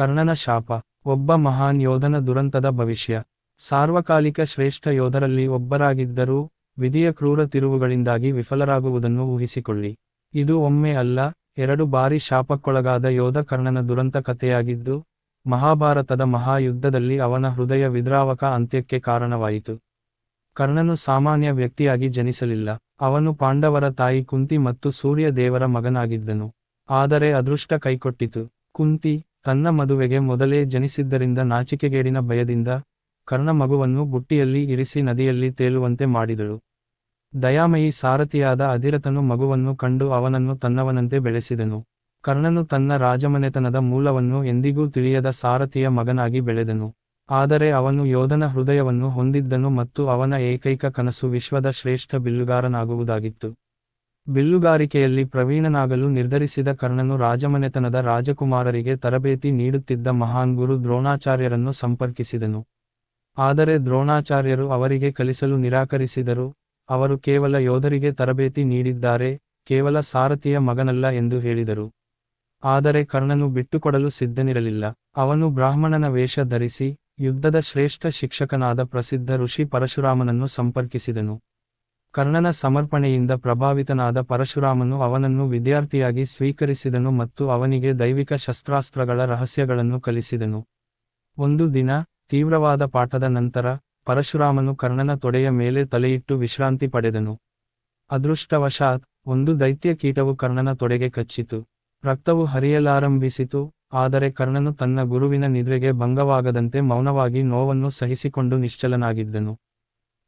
ಕರ್ಣನ ಶಾಪ, ಒಬ್ಬ ಮಹಾನ್ ಯೋಧನ ದುರಂತದ ಭವಿಷ್ಯ. ಸಾರ್ವಕಾಲಿಕ ಶ್ರೇಷ್ಠ ಯೋಧರಲ್ಲಿ ಒಬ್ಬರಾಗಿದ್ದರೂ, ವಿಧಿಯ ಕ್ರೂರ ತಿರುವುಗಳಿಂದಾಗಿ ವಿಫಲರಾಗುವುದನ್ನು ಊಹಿಸಿಕೊಳ್ಳಿ. ಇದು ಒಮ್ಮೆ ಅಲ್ಲ, ಎರಡು ಬಾರಿ ಶಾಪಕ್ಕೊಳಗಾದ ಯೋಧ ಕರ್ಣನ ದುರಂತ ಕಥೆಯಾಗಿದ್ದು, ಮಹಾಭಾರತದ ಮಹಾಯುದ್ಧದಲ್ಲಿ ಅವನ ಹೃದಯ ವಿದ್ರಾವಕ ಅಂತ್ಯಕ್ಕೆ ಕಾರಣವಾಯಿತು. ಕರ್ಣನು ಸಾಮಾನ್ಯ ವ್ಯಕ್ತಿಯಾಗಿ ಜನಿಸಲಿಲ್ಲ. ಅವನು ಪಾಂಡವರ ತಾಯಿ ಕುಂತಿ ಮತ್ತು ಸೂರ್ಯ ದೇವರ ಮಗನಾಗಿದ್ದನು. ಆದರೆ ಅದೃಷ್ಟ ಕೈಕೊಟ್ಟಿತು. ಕುಂತಿ ತನ್ನ ಮದುವೆಗೆ ಮೊದಲೇ ಜನಿಸಿದ್ದರಿಂದ ನಾಚಿಕೆಗೇಡಿನ ಭಯದಿಂದ ಕರ್ಣ ಮಗುವನ್ನು ಬುಟ್ಟಿಯಲ್ಲಿ ಇರಿಸಿ ನದಿಯಲ್ಲಿ ತೇಲುವಂತೆ ಮಾಡಿದಳು. ದಯಾಮಯಿ ಸಾರಥಿಯಾದ ಅಧಿರಥನು ಮಗುವನ್ನು ಕಂಡು ಅವನನ್ನು ತನ್ನವನಂತೆ ಬೆಳೆಸಿದನು. ಕರ್ಣನು ತನ್ನ ರಾಜಮನೆತನದ ಮೂಲವನ್ನು ಎಂದಿಗೂ ತಿಳಿಯದ ಸಾರಥಿಯ ಮಗನಾಗಿ ಬೆಳೆದನು. ಆದರೆ ಅವನು ಯೋಧನ ಹೃದಯವನ್ನು ಹೊಂದಿದ್ದನು ಮತ್ತು ಅವನ ಏಕೈಕ ಕನಸು ವಿಶ್ವದ ಶ್ರೇಷ್ಠ ಬಿಲ್ಲುಗಾರನಾಗುವುದಾಗಿತ್ತು. ಬಿಲ್ಲುಗಾರಿಕೆಯಲ್ಲಿ ಪ್ರವೀಣನಾಗಲು ನಿರ್ಧರಿಸಿದ ಕರ್ಣನು ರಾಜಮನೆತನದ ರಾಜಕುಮಾರರಿಗೆ ತರಬೇತಿ ನೀಡುತ್ತಿದ್ದ ಮಹಾನ್ ಗುರು ದ್ರೋಣಾಚಾರ್ಯರನ್ನು ಸಂಪರ್ಕಿಸಿದನು. ಆದರೆ ದ್ರೋಣಾಚಾರ್ಯರು ಅವರಿಗೆ ಕಲಿಸಲು ನಿರಾಕರಿಸಿದರು. ಅವರು ಕೇವಲ ಯೋಧರಿಗೆ ತರಬೇತಿ ನೀಡಿದ್ದಾರೆ, ಕೇವಲ ಸಾರಥಿಯ ಮಗನಲ್ಲ ಎಂದು ಹೇಳಿದರು. ಆದರೆ ಕರ್ಣನು ಬಿಟ್ಟುಕೊಡಲು ಸಿದ್ಧನಿರಲಿಲ್ಲ. ಅವನು ಬ್ರಾಹ್ಮಣನ ವೇಷ ಧರಿಸಿ, ಯುದ್ಧದ ಶ್ರೇಷ್ಠ ಶಿಕ್ಷಕನಾದ ಪ್ರಸಿದ್ಧ ಋಷಿ ಪರಶುರಾಮನನ್ನು ಸಂಪರ್ಕಿಸಿದನು. ಕರ್ಣನ ಸಮರ್ಪಣೆಯಿಂದ ಪ್ರಭಾವಿತನಾದ ಪರಶುರಾಮನು ಅವನನ್ನು ವಿದ್ಯಾರ್ಥಿಯಾಗಿ ಸ್ವೀಕರಿಸಿದನು ಮತ್ತು ಅವನಿಗೆ ದೈವಿಕ ಶಸ್ತ್ರಾಸ್ತ್ರಗಳ ರಹಸ್ಯಗಳನ್ನು ಕಲಿಸಿದನು. ಒಂದು ದಿನ, ತೀವ್ರವಾದ ಪಾಠದ ನಂತರ, ಪರಶುರಾಮನು ಕರ್ಣನ ತೊಡೆಯ ಮೇಲೆ ತಲೆಯಿಟ್ಟು ವಿಶ್ರಾಂತಿ ಪಡೆದನು. ಅದೃಷ್ಟವಶಾತ್, ಒಂದು ದೈತ್ಯ ಕೀಟವು ಕರ್ಣನ ತೊಡೆಗೆ ಕಚ್ಚಿತು. ರಕ್ತವು ಹರಿಯಲಾರಂಭಿಸಿತು, ಆದರೆ ಕರ್ಣನು ತನ್ನ ಗುರುವಿನ ನಿದ್ರೆಗೆ ಭಂಗವಾಗದಂತೆ ಮೌನವಾಗಿ ನೋವನ್ನು ಸಹಿಸಿಕೊಂಡು ನಿಶ್ಚಲನಾಗಿದ್ದನು.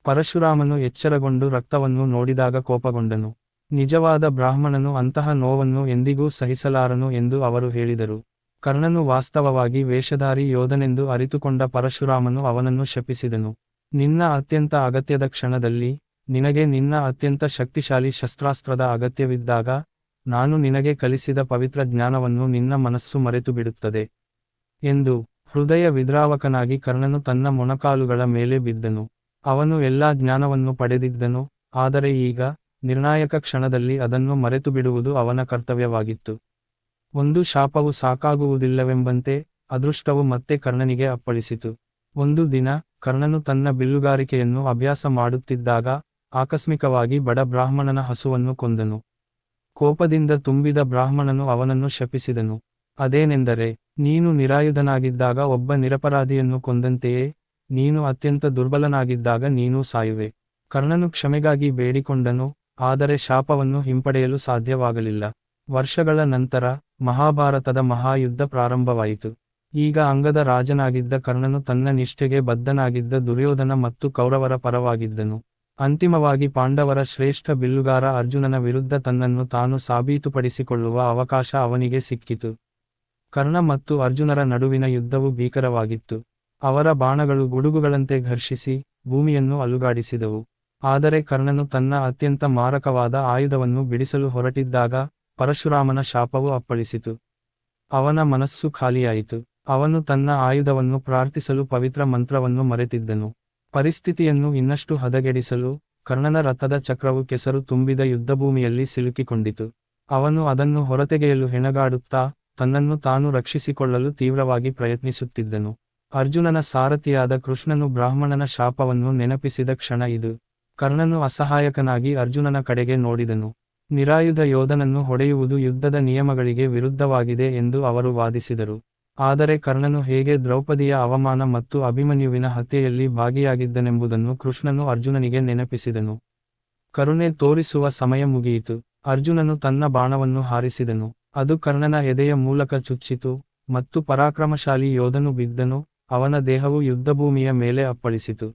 ಪರಶುರಾಮನು ಎಚ್ಚರಗೊಂಡು ರಕ್ತವನ್ನು ನೋಡಿದಾಗ ಕೋಪಗೊಂಡನು. ನಿಜವಾದ ಬ್ರಾಹ್ಮಣನು ಅಂತಹ ನೋವನ್ನು ಎಂದಿಗೂ ಸಹಿಸಲಾರನು ಎಂದು ಅವರು ಹೇಳಿದರು. ಕರ್ಣನು ವಾಸ್ತವವಾಗಿ ವೇಷಧಾರಿ ಯೋಧನೆಂದು ಅರಿತುಕೊಂಡ ಪರಶುರಾಮನು ಅವನನ್ನು ಶಪಿಸಿದನು. ನಿನ್ನ ಅತ್ಯಂತ ಅಗತ್ಯದ ಕ್ಷಣದಲ್ಲಿ, ನಿನಗೆ ನಿನ್ನ ಅತ್ಯಂತ ಶಕ್ತಿಶಾಲಿ ಶಸ್ತ್ರಾಸ್ತ್ರದ ಅಗತ್ಯವಿದ್ದಾಗ, ನಾನು ನಿನಗೆ ಕಲಿಸಿದ ಪವಿತ್ರ ಜ್ಞಾನವನ್ನು ನಿನ್ನ ಮನಸ್ಸು ಮರೆತು ಬಿಡುತ್ತದೆ ಎಂದು ಹೃದಯ ವಿದ್ರಾವಕನಾಗಿ ಕರ್ಣನು ತನ್ನ ಮೊಣಕಾಲುಗಳ ಮೇಲೆ ಬಿದ್ದನು. ಅವನು ಎಲ್ಲಾ ಜ್ಞಾನವನ್ನು ಪಡೆದಿದ್ದನು, ಆದರೆ ಈಗ ನಿರ್ಣಾಯಕ ಕ್ಷಣದಲ್ಲಿ ಅದನ್ನು ಮರೆತುಬಿಡುವುದು ಅವನ ಕರ್ತವ್ಯವಾಗಿತ್ತು. ಒಂದು ಶಾಪವು ಸಾಕಾಗುವುದಿಲ್ಲವೆಂಬಂತೆ ಅದೃಷ್ಟವು ಮತ್ತೆ ಕರ್ಣನಿಗೆ ಅಪ್ಪಳಿಸಿತು. ಒಂದು ದಿನ ಕರ್ಣನು ತನ್ನ ಬಿಲ್ಲುಗಾರಿಕೆಯನ್ನು ಅಭ್ಯಾಸ ಮಾಡುತ್ತಿದ್ದಾಗ ಆಕಸ್ಮಿಕವಾಗಿ ಬಡ ಬ್ರಾಹ್ಮಣನ ಹಸುವನ್ನು ಕೊಂದನು. ಕೋಪದಿಂದ ತುಂಬಿದ ಬ್ರಾಹ್ಮಣನು ಅವನನ್ನು ಶಪಿಸಿದನು. ಅದೇನೆಂದರೆ, ನೀನು ನಿರಾಯುಧನಾಗಿದ್ದಾಗ ಒಬ್ಬ ನಿರಪರಾಧಿಯನ್ನು ಕೊಂದಂತೆಯೇ ನೀನು ಅತ್ಯಂತ ದುರ್ಬಲನಾಗಿದ್ದಾಗ ನೀನೂ ಸಾಯುವೆ. ಕರ್ಣನು ಕ್ಷಮೆಗಾಗಿ ಬೇಡಿಕೊಂಡನು, ಆದರೆ ಶಾಪವನ್ನು ಹಿಂಪಡೆಯಲು ಸಾಧ್ಯವಾಗಲಿಲ್ಲ. ವರ್ಷಗಳ ನಂತರ ಮಹಾಭಾರತದ ಮಹಾಯುದ್ಧ ಪ್ರಾರಂಭವಾಯಿತು. ಈಗ ಅಂಗದ ರಾಜನಾಗಿದ್ದ ಕರ್ಣನು ತನ್ನ ನಿಷ್ಠೆಗೆ ಬದ್ಧನಾಗಿದ್ದ ದುರ್ಯೋಧನ ಮತ್ತು ಕೌರವರ ಪರವಾಗಿದ್ದನು. ಅಂತಿಮವಾಗಿ ಪಾಂಡವರ ಶ್ರೇಷ್ಠ ಬಿಲ್ಲುಗಾರ ಅರ್ಜುನನ ವಿರುದ್ಧ ತನ್ನನ್ನು ತಾನು ಸಾಬೀತುಪಡಿಸಿಕೊಳ್ಳುವ ಅವಕಾಶ ಅವನಿಗೆ ಸಿಕ್ಕಿತು. ಕರ್ಣ ಮತ್ತು ಅರ್ಜುನರ ನಡುವಿನ ಯುದ್ಧವು ಭೀಕರವಾಗಿತ್ತು. ಅವರ ಬಾಣಗಳು ಗುಡುಗುಗಳಂತೆ ಘರ್ಷಿಸಿ ಭೂಮಿಯನ್ನು ಅಲುಗಾಡಿಸಿದವು. ಆದರೆ ಕರ್ಣನು ತನ್ನ ಅತ್ಯಂತ ಮಾರಕವಾದ ಆಯುಧವನ್ನು ಬಿಡಿಸಲು ಹೊರಟಿದ್ದಾಗ ಪರಶುರಾಮನ ಶಾಪವು ಅಪ್ಪಳಿಸಿತು. ಅವನ ಮನಸ್ಸು ಖಾಲಿಯಾಯಿತು. ಅವನು ತನ್ನ ಆಯುಧವನ್ನು ಪ್ರಾರ್ಥಿಸಲು ಪವಿತ್ರ ಮಂತ್ರವನ್ನು ಮರೆತಿದ್ದನು. ಪರಿಸ್ಥಿತಿಯನ್ನು ಇನ್ನಷ್ಟು ಹದಗೆಡಿಸಲು ಕರ್ಣನ ರಥದ ಚಕ್ರವು ಕೆಸರು ತುಂಬಿದ ಯುದ್ಧಭೂಮಿಯಲ್ಲಿ ಸಿಲುಕಿಕೊಂಡಿತು. ಅವನು ಅದನ್ನು ಹೊರತೆಗೆಯಲು ಹೆಣಗಾಡುತ್ತಾ ತನ್ನನ್ನು ತಾನು ರಕ್ಷಿಸಿಕೊಳ್ಳಲು ತೀವ್ರವಾಗಿ ಪ್ರಯತ್ನಿಸುತ್ತಿದ್ದನು. ಅರ್ಜುನನ ಸಾರಥಿಯಾದ ಕೃಷ್ಣನು ಬ್ರಾಹ್ಮಣನ ಶಾಪವನ್ನು ನೆನಪಿಸಿದ ಕ್ಷಣ ಇದು. ಕರ್ಣನು ಅಸಹಾಯಕನಾಗಿ ಅರ್ಜುನನ ಕಡೆಗೆ ನೋಡಿದನು. ನಿರಾಯುಧ ಯೋಧನನ್ನು ಹೊಡೆಯುವುದು ಯುದ್ಧದ ನಿಯಮಗಳಿಗೆ ವಿರುದ್ಧವಾಗಿದೆ ಎಂದು ಅವರು ವಾದಿಸಿದರು. ಆದರೆ ಕರ್ಣನು ಹೇಗೆ ದ್ರೌಪದಿಯ ಅವಮಾನ ಮತ್ತು ಅಭಿಮನ್ಯುವಿನ ಹತ್ಯೆಯಲ್ಲಿ ಭಾಗಿಯಾಗಿದ್ದನೆಂಬುದನ್ನು ಕೃಷ್ಣನು ಅರ್ಜುನನಿಗೆ ನೆನಪಿಸಿದನು. ಕರುಣೆ ತೋರಿಸುವ ಸಮಯ ಮುಗಿಯಿತು. ಅರ್ಜುನನು ತನ್ನ ಬಾಣವನ್ನು ಹಾರಿಸಿದನು. ಅದು ಕರ್ಣನ ಎದೆಯ ಮೂಲಕ ಚುಚ್ಚಿತು ಮತ್ತು ಪರಾಕ್ರಮಶಾಲಿ ಯೋಧನು ಬಿದ್ದನು. ಅವನ ದೇಹವು ಯುದ್ಧಭೂಮಿಯ ಮೇಲೆ ಅಪ್ಪಳಿಸಿತು.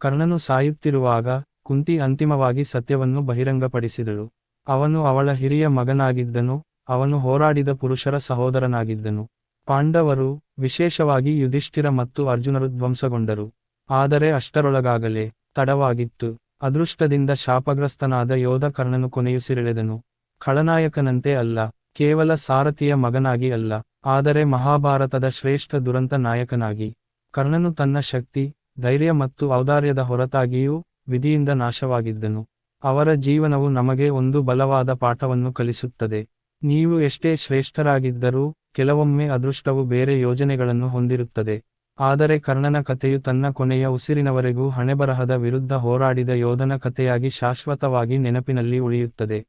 ಕರ್ಣನು ಸಾಯುತ್ತಿರುವಾಗ ಕುಂತಿ ಅಂತಿಮವಾಗಿ ಸತ್ಯವನ್ನು ಬಹಿರಂಗಪಡಿಸಿದಳು. ಅವನು ಅವಳ ಹಿರಿಯ ಮಗನಾಗಿದ್ದನು, ಅವನು ಹೋರಾಡಿದ ಪುರುಷರ ಸಹೋದರನಾಗಿದ್ದನು. ಪಾಂಡವರು ವಿಶೇಷವಾಗಿ ಯುಧಿಷ್ಠಿರ ಮತ್ತು ಅರ್ಜುನರು ಧ್ವಂಸಗೊಂಡರು. ಆದರೆ ಅಷ್ಟರೊಳಗಾಗಲೇ ತಡವಾಗಿತ್ತು. ಅದೃಷ್ಟದಿಂದ ಶಾಪಗ್ರಸ್ತನಾದ ಯೋಧ ಕರ್ಣನು ಕೊನೆಯುಸಿರೆಳೆದನು. ಖಳನಾಯಕನಂತೆ ಅಲ್ಲ, ಕೇವಲ ಸಾರಥಿಯ ಮಗನಾಗಿ ಅಲ್ಲ. ಆದರೆ ಮಹಾಭಾರತದ ಶ್ರೇಷ್ಠ ದುರಂತ ನಾಯಕನಾಗಿ, ಕರ್ಣನು ತನ್ನ ಶಕ್ತಿ, ಧೈರ್ಯ ಮತ್ತು ಔದಾರ್ಯದ ಹೊರತಾಗಿಯೂ ವಿಧಿಯಿಂದ ನಾಶವಾಗಿದ್ದನು. ಅವರ ಜೀವನವು ನಮಗೆ ಒಂದು ಬಲವಾದ ಪಾಠವನ್ನು ಕಲಿಸುತ್ತದೆ. ನೀವು ಎಷ್ಟೇ ಶ್ರೇಷ್ಠರಾಗಿದ್ದರೂ ಕೆಲವೊಮ್ಮೆ ಅದೃಷ್ಟವು ಬೇರೆ ಯೋಜನೆಗಳನ್ನು ಹೊಂದಿರುತ್ತದೆ. ಆದರೆ ಕರ್ಣನ ಕಥೆಯು ತನ್ನ ಕೊನೆಯ ಉಸಿರಿನವರೆಗೂ ಹಣೆಬರಹದ ವಿರುದ್ಧ ಹೋರಾಡಿದ ಯೋಧನ ಕಥೆಯಾಗಿ ಶಾಶ್ವತವಾಗಿ ನೆನಪಿನಲ್ಲಿ ಉಳಿಯುತ್ತದೆ.